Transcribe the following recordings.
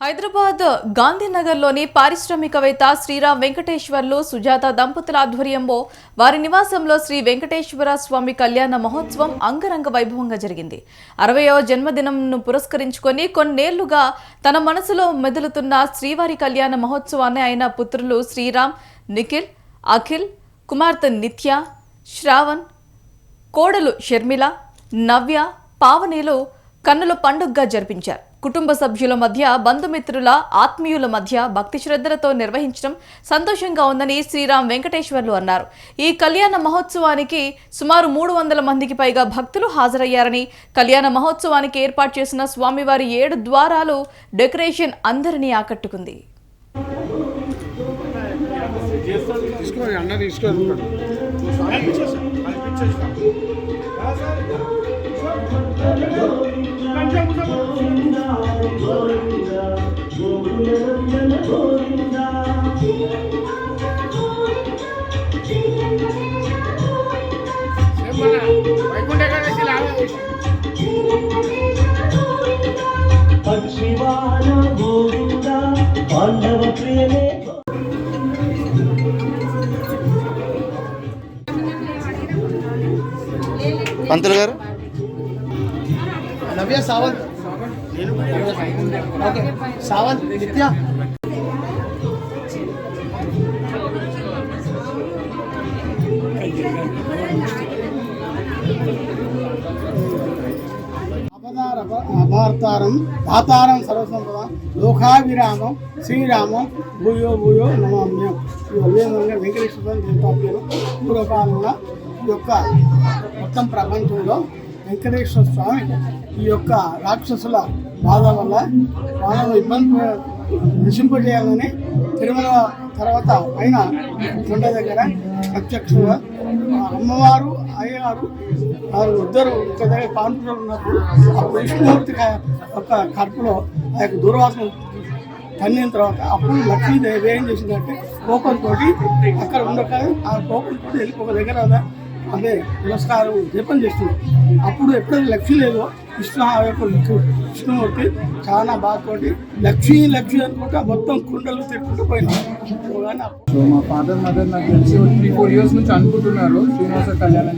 హైదరాబాద్ గాంధీనగర్లోని పారిశ్రామికవేత్త శ్రీరామ్ వెంకటేశ్వర్లు సుజాత దంపతుల ఆధ్వర్యంలో వారి నివాసంలో శ్రీ వెంకటేశ్వర స్వామి కళ్యాణ మహోత్సవం అంగరంగ వైభవంగా జరిగింది. అరవయవ జన్మదినంను పురస్కరించుకొని కొన్నేళ్ళుగా తన మనసులో మెదులుతున్న శ్రీవారి కళ్యాణ మహోత్సవాన్ని ఆయన పుత్రులు శ్రీరామ్ నిఖిల్ అఖిల్ కుమార్తె నిత్య శ్రావణ్ కోడలు షర్మిల నవ్య పావనిలు కన్నుల పండుగగా జరిపించారు. కుటుంబ సభ్యుల మధ్య బంధుమిత్రుల ఆత్మీయుల మధ్య భక్తి శ్రద్ధలతో నిర్వహించడం సంతోషంగా ఉందని శ్రీరామ్ వెంకటేశ్వర్లు అన్నారు. ఈ కళ్యాణ మహోత్సవానికి సుమారు మూడు వందల మందికి పైగా భక్తులు హాజరయ్యారని కళ్యాణ మహోత్సవానికి ఏర్పాటు చేసిన స్వామివారి ఏడు ద్వారాలు డెకరేషన్ అందరినీ ఆకట్టుకుంది. పంతులు గారు? నవ్య సావంత్. ఓకే సావంత్ నిత్య అభార్తారం దాతారం సర్వసంపద లోకాభిరామం శ్రీరామం భూయో భూయో నమామ్యం. ఈ వెంకటేశ్వర దేవతాప్యులు పూర్వకాలంలో ఈ యొక్క మొత్తం ప్రపంచంలో వెంకటేశ్వర స్వామి ఈ యొక్క రాక్షసుల బాధ వల్ల వాళ్ళను ఇబ్బంది నశింపజేయాలని తిరుమల తర్వాత పైన కొండ దగ్గర ప్రత్యక్షంగా అమ్మవారు అయ్యగారు వారు ఇద్దరు ఒక దగ్గర పాంపులు ఉన్నప్పుడు అప్పుడు విష్ణుమూర్తి యొక్క ఒక కడుపులో ఆ యొక్క దూర్వాసన తన్నిన తర్వాత అప్పుడు లక్ష్మీదేవి ఏం చేసిందంటే కోపంతో అక్కడ ఉండక ఆ కోపంతో వెళ్ళి ఒక దగ్గర అదే నమస్కారం జపం చేస్తుంది అప్పుడు ఎప్పుడైతే లక్ష్మి లేదో విష్ణు ఆ యొక్క విష్ణుమూర్తి చాలా బాధతోటి లక్ష్మీ లక్ష్మి అనుకుంటా మొత్తం కుండలు తిరుగుతూ పోయినాం. సో మా ఫాదర్ మదర్ నాకు తెలిసి త్రీ ఫోర్ ఇయర్స్ నుంచి అనుకుంటున్నారు శ్రీనివాస కళ్యాణం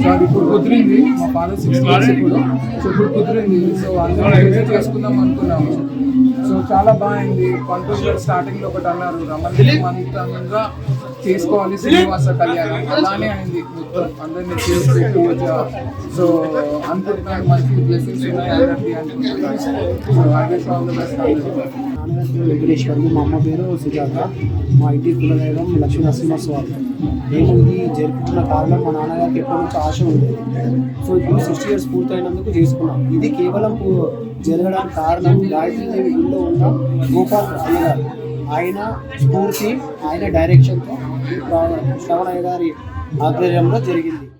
సో అది ఇప్పుడు కుదిరింది. మా ఫాదర్ సిక్స్ ఇయర్స్ ఇప్పుడు. సో ఇప్పుడు కుదిరింది. సో అందరం ఎంజాయ్ చేసుకుందాం అనుకున్నాము. సో చాలా బాగుంది పంతొమ్మిది స్టార్టింగ్లో ఒకటి అన్నారు. రమంతంగా చేసుకోవాలి శ్రీనివాస కళ్యాణం. అలానే అయింది మొత్తం. అందరినీ చేసి పూజ సో అనుకుంటున్నాను మంచి బ్లెస్సింగ్స్ ఉన్నాయి. అందరికీ అనుకుంటున్నాను సో ఐ గెస్ ఆల్ మా అమ్మ పేరు సుజాత. మా ఇంటి కులదైవం లక్ష్మీ నరసింహస్వామి. నేను ఇది జరుపుకున్న కారణం మా నాన్నగారికి ఎప్పటి నుంచి ఆశ ఉండేది సో ఇప్పుడు సిక్స్టీ ఇయర్స్ పూర్తయినందుకు చేసుకున్నాం. ఇది కేవలం జరగడానికి కారణం గాయత్రీదేవి గుడిలో ఉన్న గోపాల్ అయ్య ఆయన స్ఫూర్తి ఆయన డైరెక్షన్తో శ్రవణయ్య గారి ఆధ్వర్యంలో జరిగింది.